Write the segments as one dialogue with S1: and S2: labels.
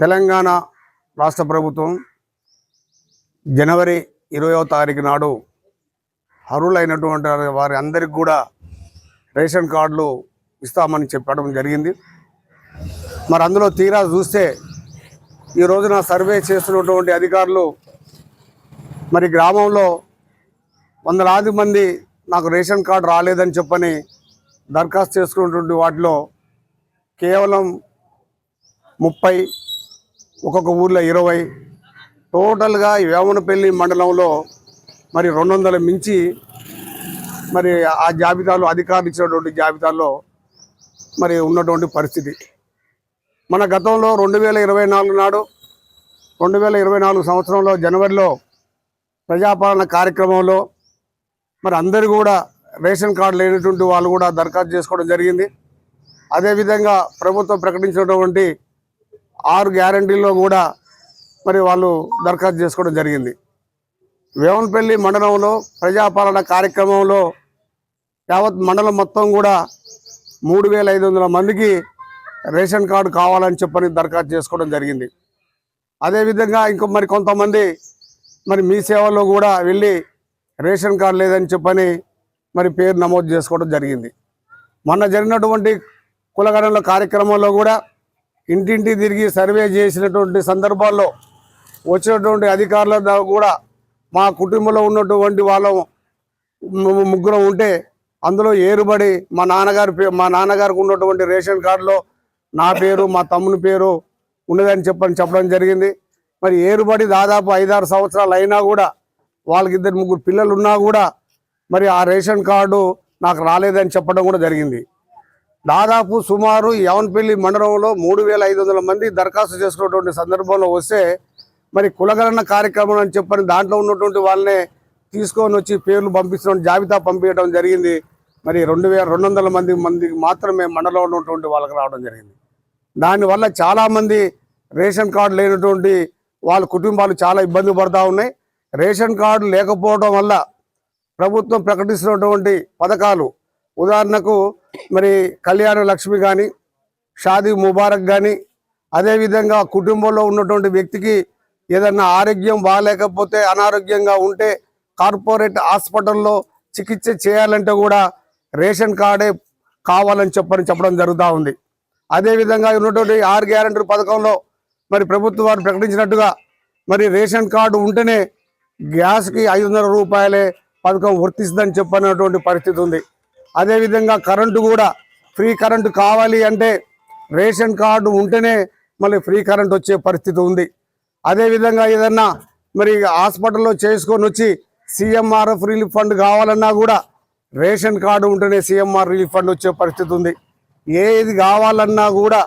S1: తెలంగాణ రాష్ట్ర ప్రభుత్వం జనవరి ఇరవయో తారీఖు నాడు అర్హులైనటువంటి వారి అందరికి కూడా రేషన్ కార్డులు ఇస్తామని చెప్పడం జరిగింది. మరి అందులో తీరా చూస్తే ఈ రోజున సర్వే చేస్తున్నటువంటి అధికారులు మరి గ్రామంలో వందలాది మంది నాకు రేషన్ కార్డు రాలేదని చెప్పని దరఖాస్తు చేసుకున్నటువంటి వాటిలో కేవలం ముప్పై ఒక్కొక్క ఊర్లో ఇరవై. టోటల్గా వేమనపల్లి మండలంలో మరి రెండు వందల మించి మరి ఆ జాబితాలో అధికారులు ఇచ్చినటువంటి జాబితాలో మరి ఉన్నటువంటి పరిస్థితి. మన గతంలో రెండు వేల ఇరవై నాలుగు నాడు రెండు వేల ఇరవై నాలుగు సంవత్సరంలో జనవరిలో ప్రజాపాలన కార్యక్రమంలో మరి అందరూ కూడా రేషన్ కార్డు లేనటువంటి వాళ్ళు కూడా దరఖాస్తు చేసుకోవడం జరిగింది. అదేవిధంగా ప్రభుత్వం ప్రకటించినటువంటి ఆరు గ్యారంటీల్లో కూడా మరి వాళ్ళు దరఖాస్తు చేసుకోవడం జరిగింది. వేవన్పల్లి మండలంలో ప్రజాపాలన కార్యక్రమంలో యావత్ మండలం మొత్తం కూడా మూడు వేల ఐదు వందల మందికి రేషన్ కార్డు కావాలని చెప్పని దరఖాస్తు చేసుకోవడం జరిగింది. అదేవిధంగా ఇంకో మరి కొంతమంది మరి మీ సేవలో కూడా వెళ్ళి రేషన్ కార్డు లేదని చెప్పని మరి పేరు నమోదు చేసుకోవడం జరిగింది. మొన్న జరిగినటువంటి కులగడంలో కార్యక్రమంలో కూడా ఇంటింటి తిరిగి సర్వే చేసినటువంటి సందర్భాల్లో వచ్చినటువంటి అధికారుల కూడా మా కుటుంబంలో ఉన్నటువంటి వాళ్ళ ముగ్గురం ఉంటే అందులో ఏరుబడి మా నాన్నగారి పే మా నాన్నగారికి ఉన్నటువంటి రేషన్ కార్డులో నా పేరు మా తమ్ముని పేరు ఉన్నదని చెప్పని చెప్పడం జరిగింది. మరి ఏరుబడి దాదాపు ఐదారు సంవత్సరాలు అయినా కూడా వాళ్ళకి ఇద్దరు ముగ్గురు పిల్లలు ఉన్నా కూడా మరి ఆ రేషన్ కార్డు నాకు రాలేదని చెప్పడం కూడా జరిగింది. దాదాపు సుమారు యవన్పల్లి మండలంలో మూడు వేల ఐదు వందల మంది దరఖాస్తు చేసుకున్నటువంటి సందర్భంలో వస్తే మరి కులగణన కార్యక్రమం అని చెప్పని దాంట్లో ఉన్నటువంటి వాళ్ళనే తీసుకొని వచ్చి పేర్లు పంపిస్తున్న జాబితా పంపించడం జరిగింది. మరి రెండు వేల రెండు వందల మంది మందికి మాత్రమే మండలంలో ఉన్నటువంటి వాళ్ళకి రావడం జరిగింది. దానివల్ల చాలామంది రేషన్ కార్డు లేనటువంటి వాళ్ళ కుటుంబాలు చాలా ఇబ్బంది పడతా ఉన్నాయి. రేషన్ కార్డు లేకపోవడం వల్ల ప్రభుత్వం ప్రకటిస్తున్నటువంటి పథకాలు ఉదాహరణకు మరి కళ్యాణ లక్ష్మి కానీ షాదీ ముబారక్ కానీ అదేవిధంగా కుటుంబంలో ఉన్నటువంటి వ్యక్తికి ఏదన్నా ఆరోగ్యం బాగాలేకపోతే అనారోగ్యంగా ఉంటే కార్పొరేట్ హాస్పిటల్లో చికిత్స చేయాలంటే కూడా రేషన్ కార్డే కావాలని చెప్పని చెప్పడం జరుగుతూ ఉంది. అదేవిధంగా ఉన్నటువంటి ఆరు గ్యారంటీ పథకంలో మరి ప్రభుత్వం వారు ప్రకటించినట్టుగా మరి రేషన్ కార్డు ఉంటేనే గ్యాస్కి ఐదు వందల రూపాయలే పథకం వర్తిస్తుందని చెప్పినటువంటి పరిస్థితి ఉంది. అదేవిధంగా కరెంటు కూడా ఫ్రీ కరెంటు కావాలి అంటే రేషన్ కార్డు ఉంటేనే మళ్ళీ ఫ్రీ కరెంట్ వచ్చే పరిస్థితి ఉంది. అదేవిధంగా ఏదన్నా మరి హాస్పిటల్లో చేసుకొని వచ్చి సీఎంఆర్ఎఫ్ రిలీఫ్ ఫండ్ కావాలన్నా కూడా రేషన్ కార్డు ఉంటేనే సీఎంఆర్ రిలీఫ్ ఫండ్ వచ్చే పరిస్థితి ఉంది. ఏది కావాలన్నా కూడా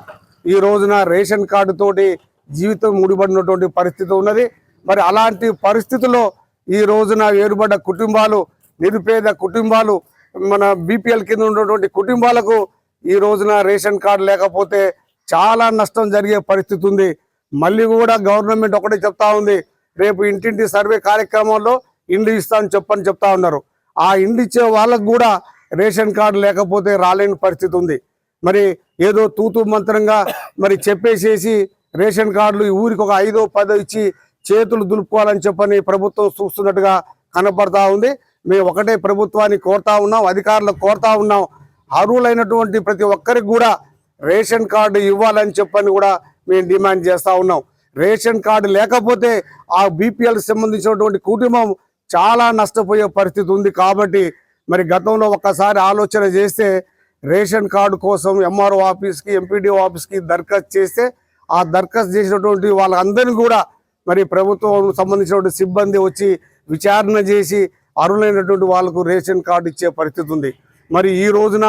S1: ఈ రోజున రేషన్ కార్డుతోటి జీవితం ముడిపడినటువంటి పరిస్థితి ఉన్నది. మరి అలాంటి పరిస్థితుల్లో ఈ రోజున ఏర్పడ్డ కుటుంబాలు నిరుపేద కుటుంబాలు మన బీపీఎల్ కింద ఉన్నటువంటి కుటుంబాలకు ఈ రోజున రేషన్ కార్డు లేకపోతే చాలా నష్టం జరిగే పరిస్థితి ఉంది. మళ్ళీ కూడా గవర్నమెంట్ ఒకటే చెప్తా ఉంది. రేపు ఇంటింటి సర్వే కార్యక్రమంలో ఇండ్లు ఇస్తామని చెప్పని చెప్తా ఉన్నారు. ఆ ఇండ్లు ఇచ్చే వాళ్ళకు కూడా రేషన్ కార్డు లేకపోతే రాలేని పరిస్థితి ఉంది. మరి ఏదో తూతు మంత్రంగా మరి చెప్పేసేసి రేషన్ కార్డులు ఈ ఊరికి ఒక ఐదో పదో ఇచ్చి చేతులు దులుపుకోవాలని చెప్పని ప్రభుత్వం చూస్తున్నట్టుగా కనపడతా ఉంది. మేము ఒకటే ప్రభుత్వాన్ని కోరుతా ఉన్నాం అధికారులకు కోరుతా ఉన్నాం. అర్హులైనటువంటి ప్రతి ఒక్కరికి కూడా రేషన్ కార్డు ఇవ్వాలని చెప్పని కూడా మేము డిమాండ్ చేస్తూ ఉన్నాం. రేషన్ కార్డు లేకపోతే ఆ బీపీఎల్ సంబంధించినటువంటి కుటుంబం చాలా నష్టపోయే పరిస్థితి ఉంది కాబట్టి మరి గతంలో ఒక్కసారి ఆలోచన చేస్తే రేషన్ కార్డు కోసం ఎంఆర్ఓ ఆఫీస్కి ఎంపీడీఓ ఆఫీస్కి దరఖాస్తు చేస్తే ఆ దరఖాస్తు చేసినటువంటి వాళ్ళందరినీ కూడా మరి ప్రభుత్వం సంబంధించినటువంటి సిబ్బంది వచ్చి విచారణ చేసి అర్హులైనటువంటి వాళ్ళకు రేషన్ కార్డు ఇచ్చే పరిస్థితి ఉంది. మరి ఈ రోజున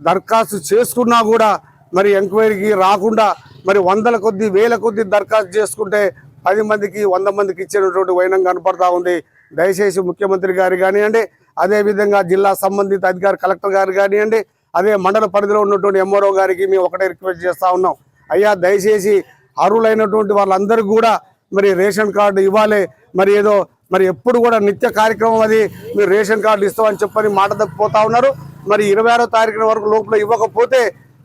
S1: దరఖాస్తు చేసుకున్నా కూడా మరి ఎంక్వైరీకి రాకుండా మరి వందల కొద్ది వేల కొద్ది దరఖాస్తు చేసుకుంటే పది మందికి వంద మందికి ఇచ్చినటువంటి వైనం కనపడతా ఉంది. దయచేసి ముఖ్యమంత్రి గారు కానివ్వండి అదేవిధంగా జిల్లా సంబంధిత అధికారి కలెక్టర్ గారు కానివ్వండి అదే మండల పరిధిలో ఉన్నటువంటి ఎంఆర్ఓ గారికి మేము ఒకటే రిక్వెస్ట్ చేస్తూ ఉన్నాం. అయ్యా దయచేసి అర్హులైనటువంటి వాళ్ళందరికీ కూడా మరి రేషన్ కార్డు ఇవ్వాలి. మరి ఏదో మరి ఎప్పుడు కూడా నిత్య కార్యక్రమం అది. మీరు రేషన్ కార్డు ఇస్తామని చెప్పని మాట తప్పిపోతా ఉన్నారు. మరి ఇరవై ఆరో తారీఖున వరకు లోపల ఇవ్వకపోతే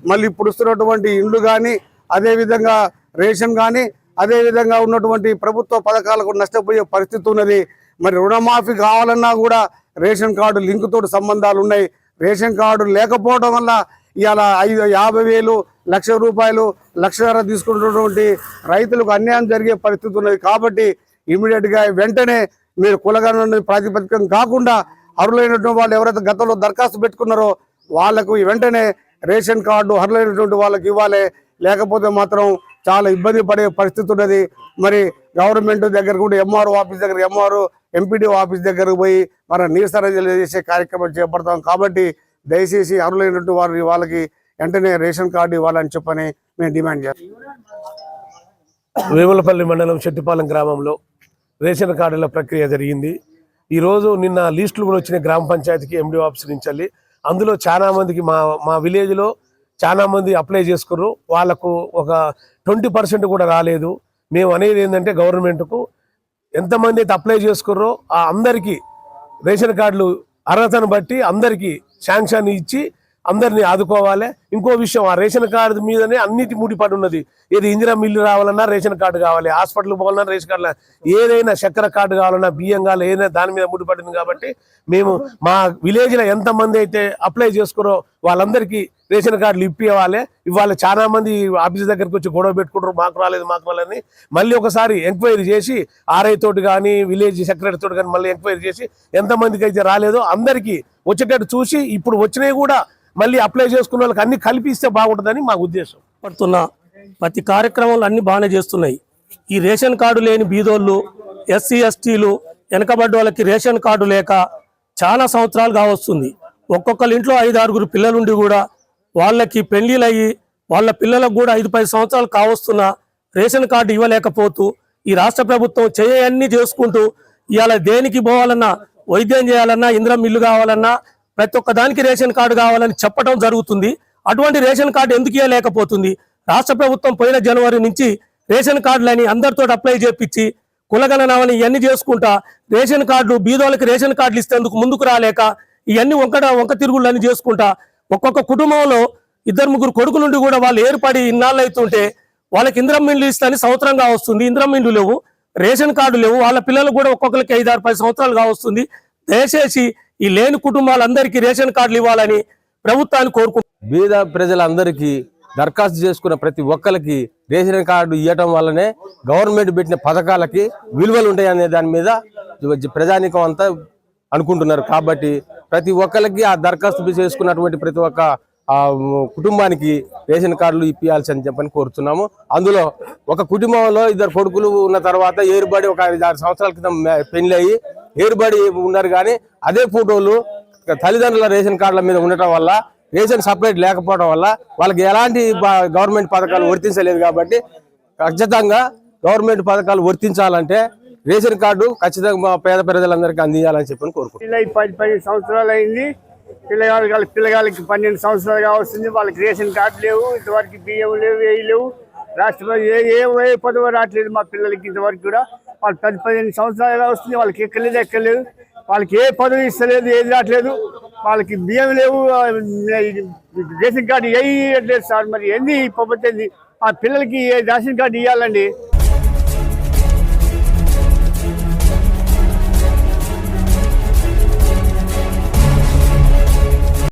S1: మళ్ళీ ఇప్పుడు ఇస్తున్నటువంటి ఇండ్లు కానీ అదేవిధంగా రేషన్ కానీ అదేవిధంగా ఉన్నటువంటి ప్రభుత్వ పథకాలకు నష్టపోయే పరిస్థితి ఉన్నది. మరి రుణమాఫీ కావాలన్నా కూడా రేషన్ కార్డు లింకుతోటి సంబంధాలు ఉన్నాయి. రేషన్ కార్డు లేకపోవడం వల్ల ఇవాళ ఐదు యాభై వేలు లక్ష రూపాయలు లక్షన్నర తీసుకున్నటువంటి రైతులకు అన్యాయం జరిగే పరిస్థితి ఉన్నది. కాబట్టి ఇమీడియట్గా వెంటనే మీరు కులగణ ప్రాతిపదికం కాకుండా అర్హులైనటువంటి వాళ్ళు ఎవరైతే గతంలో దరఖాస్తు పెట్టుకున్నారో వాళ్ళకు వెంటనే రేషన్ కార్డు అర్హులైనటువంటి వాళ్ళకి ఇవ్వాలి. లేకపోతే మాత్రం చాలా ఇబ్బంది పడే పరిస్థితి ఉన్నది. మరి గవర్నమెంట్ దగ్గర కూడా ఎంఆర్ఓ ఆఫీస్ దగ్గర ఎంఆర్ఓ ఎంపీడీఓ ఆఫీస్ దగ్గరకు పోయి మన నీరసరజలు చేసే కార్యక్రమం చేపడతాం. కాబట్టి దయచేసి అర్హులైనటువంటి వారి వాళ్ళకి వెంటనే రేషన్ కార్డు ఇవ్వాలని చెప్పని మేము డిమాండ్ చేస్తాం.
S2: వేములపల్లి మండలం చెట్టిపాలెం గ్రామంలో రేషన్ కార్డుల ప్రక్రియ జరిగింది. ఈరోజు నిన్న లిస్టులు కూడా వచ్చిన గ్రామ పంచాయతీకి ఎండి ఆఫీస్ నుంచి వెళ్ళి. అందులో చాలామందికి మా మా విలేజ్లో చాలామంది అప్లై చేసుకుర్రు. వాళ్ళకు ఒక ట్వంటీ పర్సెంట్ కూడా రాలేదు. మేము అనేది ఏంటంటే గవర్నమెంట్కు ఎంతమంది అయితే అప్లై చేసుకుర్రో ఆ అందరికీ రేషన్ కార్డులు అర్హతను బట్టి అందరికీ శాంక్షన్ ఇచ్చి అందరినీ ఆదుకోవాలి. ఇంకో విషయం ఆ రేషన్ కార్డు మీదనే అన్నిటి ముడిపడి ఉన్నది ఏది ఇందిరా మిల్లు రావాలన్నా రేషన్ కార్డు కావాలి. హాస్పిటల్ పోవాలన్నా రేషన్ కార్డు ఏదైనా చక్కెర కార్డు కావాలన్నా బియ్యం కావాలి ఏదైనా దాని మీద ముడిపడింది కాబట్టి మేము మా విలేజ్లో ఎంతమంది అయితే అప్లై చేసుకురో వాళ్ళందరికీ రేషన్ కార్డులు ఇప్పివ్వాలి ఇవాళ చాలా మంది ఆఫీస్ దగ్గరికి వచ్చి గొడవ పెట్టుకుంటారు. మాకు రాలేదు మాకు రాలేదని మళ్ళీ ఒకసారి ఎంక్వైరీ చేసి ఆర్ఐ తోటి కానీ విలేజ్ సెక్రటరీ తోటి కానీ మళ్ళీ ఎంక్వైరీ చేసి ఎంతమందికి అయితే రాలేదో అందరికీ వచ్చేటట్టు చూసి ఇప్పుడు వచ్చినవి కూడా మళ్ళీ అప్లై చేసుకున్న వాళ్ళకి అన్ని కల్పిస్తే బాగుంటుందని మా ఉద్దేశం.
S3: పడుతున్న ప్రతి కార్యక్రమాలు అన్ని బాగానే చేస్తున్నాయి. ఈ రేషన్ కార్డు లేని బీదోళ్ళు ఎస్సీ ఎస్టీలు వెనకబడ్డ వాళ్ళకి రేషన్ కార్డు లేక చాలా సంవత్సరాలు కావస్తుంది. ఒక్కొక్కరి ఇంట్లో ఐదు ఆరుగురు పిల్లలుండి కూడా వాళ్ళకి పెళ్ళిలు అయ్యి వాళ్ళ పిల్లలకు కూడా ఐదు పది సంవత్సరాలు కావస్తున్న రేషన్ కార్డు ఇవ్వలేకపోతూ ఈ రాష్ట్ర ప్రభుత్వం చేయన్నీ చేసుకుంటూ ఇవాళ దేనికి పోవాలన్నా వైద్యం చేయాలన్నా ఇంద్రం ఇల్లు కావాలన్నా ప్రతి ఒక్క దానికి రేషన్ కార్డు కావాలని చెప్పడం జరుగుతుంది. అటువంటి రేషన్ కార్డు ఎందుకు ఇవ్వలేకపోతుంది రాష్ట్ర ప్రభుత్వం పోయిన జనవరి నుంచి రేషన్ కార్డులని అందరితో అప్లై చేపించి కులగణనామని ఇవన్నీ చేసుకుంటా రేషన్ కార్డులు బీదోళ్ళకి రేషన్ కార్డులు ఇస్తేందుకు ముందుకు రాలేక ఇవన్నీ వంకట వంక తిరుగుళ్ళని చేసుకుంటా ఒక్కొక్క కుటుంబంలో ఇద్దరు ముగ్గురు కొడుకు నుండి కూడా వాళ్ళు ఏర్పడి ఇన్నాళ్ళు అవుతుంటే వాళ్ళకి ఇంద్రం మిండ్లు ఇస్తాని సంవత్సరంగా వస్తుంది. ఇంద్రం మిండ్లు లేవు రేషన్ కార్డు లేవు వాళ్ళ పిల్లలు కూడా ఒక్కొక్కరికి ఐదు ఆరు పది సంవత్సరాలుగా వస్తుంది. దయచేసి ఈ లేని కుటుంబాలందరికీ రేషన్ కార్డులు ఇవ్వాలని ప్రభుత్వాన్ని కోరుకుంటున్నాను
S4: బీద ప్రజలందరికీ దరఖాస్తు చేసుకున్న ప్రతి ఒక్కరికి రేషన్ కార్డు ఇవ్వటం వల్లనే గవర్నమెంట్ పెట్టిన పథకాలకి విలువలు ఉంటాయి అనే దాని మీద ప్రజానికం అంతా అనుకుంటున్నారు. కాబట్టి ప్రతి ఒక్కరికి ఆ దరఖాస్తు చేసుకున్నటువంటి ప్రతి ఒక్క కుటుంబానికి రేషన్ కార్డులు ఇప్పించాల్సి అని చెప్పని కోరుతున్నాము. అందులో ఒక కుటుంబంలో ఇద్దరు కొడుకులు ఉన్న తర్వాత ఏరుబడి ఒక ఐదు ఆరు సంవత్సరాల క్రితం మే- పెళ్ళి అయ్యి ఏర్పడి ఉన్నారు కానీ అదే ఫోటోలు తల్లిదండ్రుల రేషన్ కార్డుల మీద ఉండటం వల్ల రేషన్ సపరేట్ లేకపోవడం వల్ల వాళ్ళకి ఎలాంటి గవర్నమెంట్ పథకాలు వర్తించలేదు కాబట్టి ఖచ్చితంగా గవర్నమెంట్ పథకాలు వర్తించాలంటే రేషన్ కార్డు ఖచ్చితంగా మా పేద ప్రజలందరికీ అందించాలని చెప్పని కోరుకుంటున్నాను
S5: పది పది సంవత్సరాలు అయింది. పిల్లగాళ్ళకి పిల్లగాళ్ళకి పన్నెండు సంవత్సరాలు వస్తుంది వాళ్ళకి రేషన్ కార్డు లేవు ఇంతవరకు బియ్యం లేవు ఏవి లేవు. రాష్ట్రంలో ఏ ఏ ఏ పదవి రావట్లేదు మా పిల్లలకి ఇంతవరకు కూడా. వాళ్ళు పది పదిహేను సంవత్సరాలు వస్తుంది వాళ్ళకి ఎక్కలేదు ఎక్కలేదు వాళ్ళకి ఏ పదవి ఇస్తలేదు ఏది రావట్లేదు. వాళ్ళకి బియ్యం లేవు రేషన్ కార్డు ఏ ఇవ్వట్లేదు సార్. మరి ఏంది ఈ ఆ పిల్లలకి రేషన్ కార్డు ఇవ్వాలండి